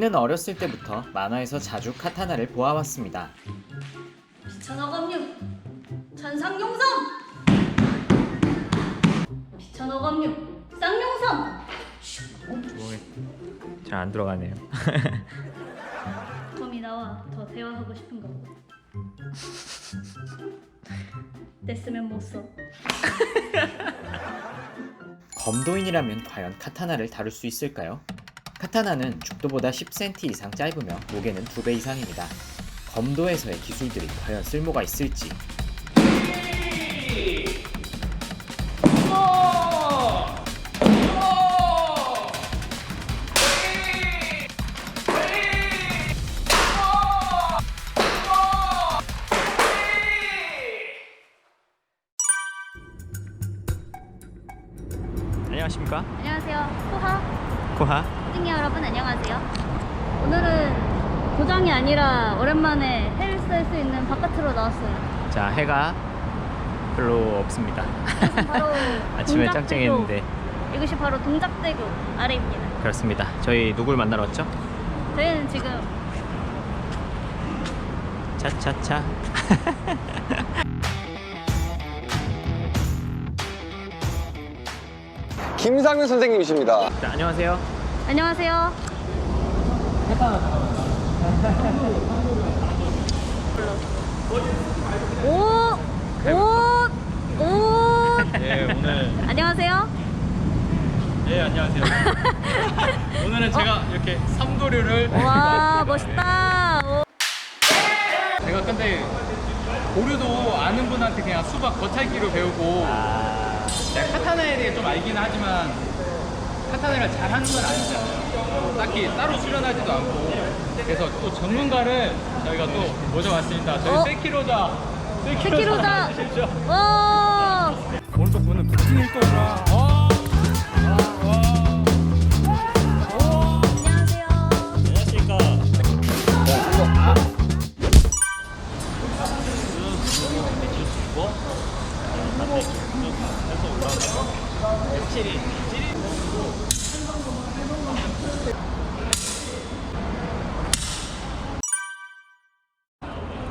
우리는 어렸을 때부터 만화에서 자주 카타나를 보아왔습니다. 비천어검류 천상용섬 비천어검류 쌍용섬 잘안 들어가네요. 톰이 나와 더 대화하고 싶은가 보다 냈으면 못써 검도인이라면 과연 카타나를 다룰 수 있을까요? 카타나는 죽도보다 10cm 이상 짧으며 무게는 2배 이상입니다. 검도에서의 기술들이 과연 쓸모가 있을지 안녕하십니까? 안녕하세요 코하 코하 코딩이 여러분 안녕하세요 오늘은 도장이 아니라 오랜만에 해를 쓸 수 있는 바깥으로 나왔어요 자 해가 별로 없습니다. 바로 아침에. 짱짱했는데 이것이 바로 동작대교 아래입니다 그렇습니다. 저희 누굴 만나러 왔죠? 저희는 지금 차차차. 김상윤 선생님이십니다. 자, 안녕하세요. 안녕하세요 오! 옷! 옷! 예, 오늘 안녕하세요 예, 안녕하세요. 오늘은 제가 이렇게 삼도류를 와 멋있다 오. 제가 근데 고류도 아는 분한테 그냥 수박 겉핥기로 배우고 제가 카타나에 대해 좀 알긴 하지만 카타나를 잘하는 건 아니잖아요. 딱히 따로 수련하지도 않고 그래서 또 전문가를 저희가 또 모셔왔습니다. 저희 어? 세키로자 세키로자. 아시죠? 와 오른쪽 보는 부친 일도구나. 어? 안녕하세요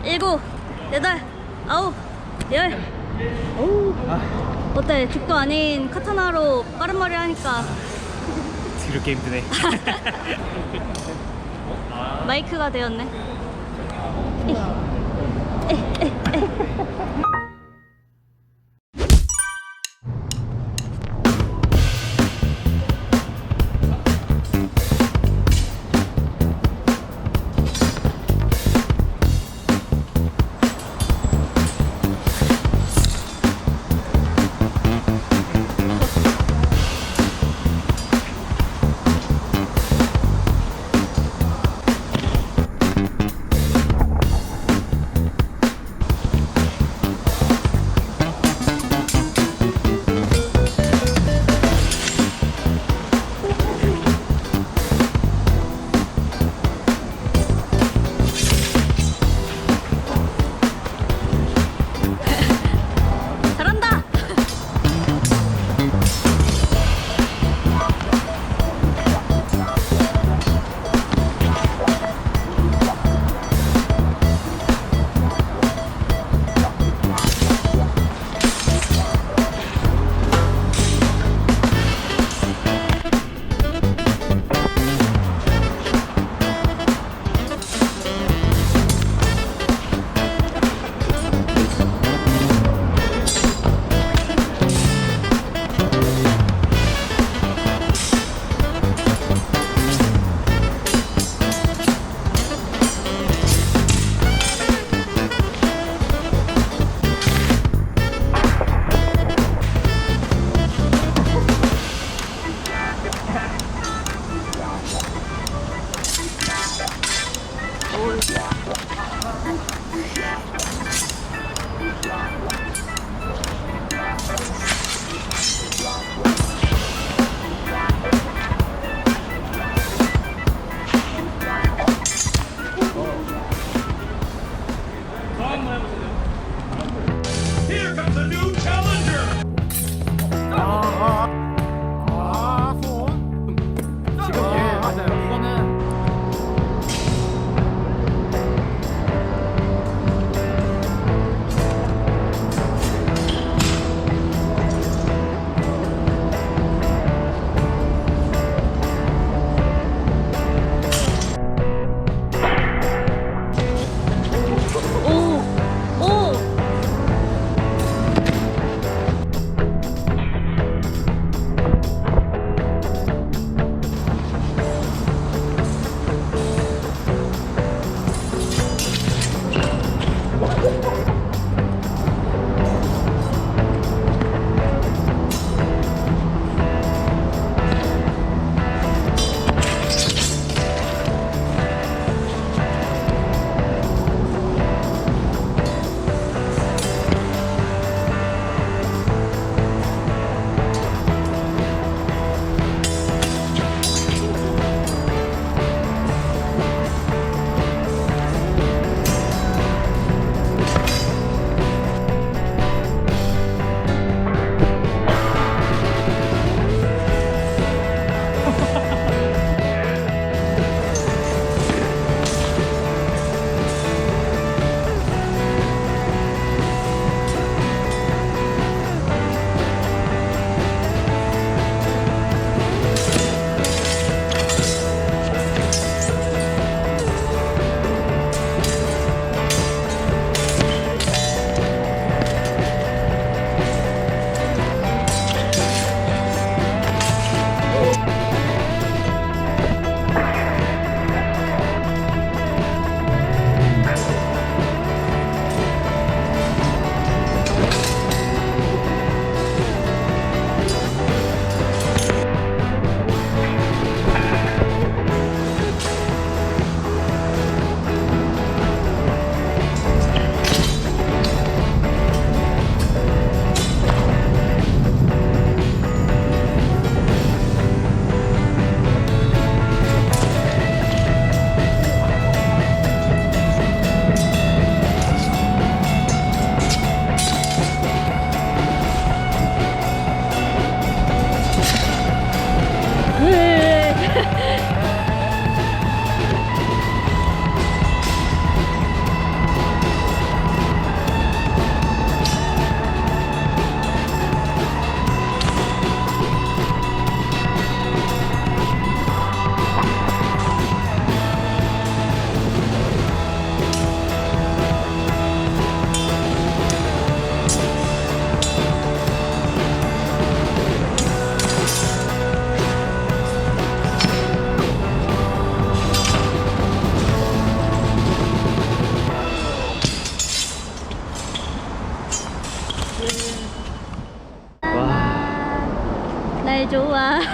일곱 여덟 아홉 열. 어때? 죽도 아닌 카타나로 빠른 머리 하니까. 그렇게 힘드네. 마이크가 되었네. 날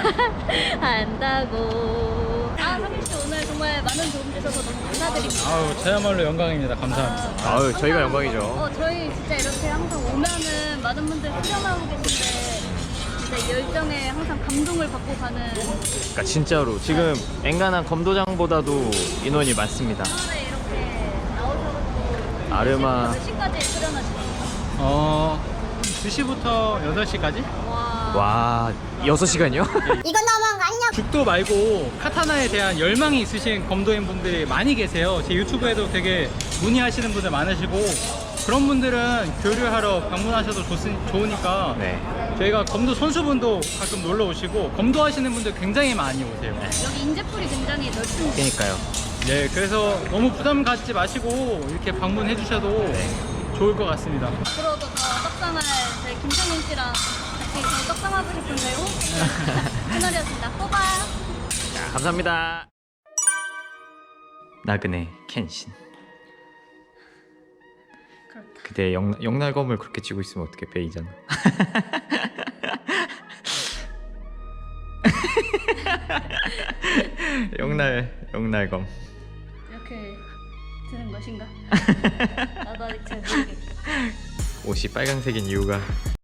좋아한다고. 아, 성민 씨 오늘 정말 많은 도움 주셔서 너무 감사드립니다. 아우 저야말로 영광입니다. 감사합니다. 아유, 저희가 항상, 영광이죠. 어, 저희 진짜 이렇게 항상 오면은 많은 분들 수련하고 계신데 진짜 열정에 항상 감동을 받고 가는 그러니까 진짜로 지금 앵간한 검도장보다도 인원이 많습니다. 오늘에 이렇게 나오셔서 아르마. 몇 시까지 수련하시나요? 어 2시부터 8시까지? 와. 와 6시간이요? 죽도 말고 카타나에 대한 열망이 있으신 검도인 분들이 많이 계세요. 제 유튜브에도 되게 문의하시는 분들 많으시고 그런 분들은 교류하러 방문하셔도 좋, 좋으니까 네. 저희가 검도 선수분도 가끔 놀러 오시고 검도 하시는 분들 굉장히 많이 오세요. 여기 인재풀이 굉장히 넓습니다. 그러니까요. 네, 그래서 너무 부담 갖지 마시고 이렇게 방문해 주셔도 좋을 것 같습니다. 앞으로도 더 떡상할 저희 김정민 씨랑 싶은 저희 호 채널이었습니다. 또 봐요. 자, 감사합니다. 나그네 켄신. 그렇다. 그때 영, 영날검을 그렇게 쥐고 있으면 어떻게 베이잖아. 영날 영날검. 이렇게 드는 것인가? 나도 아직 잘 모르겠다. 옷이 빨강색인 이유가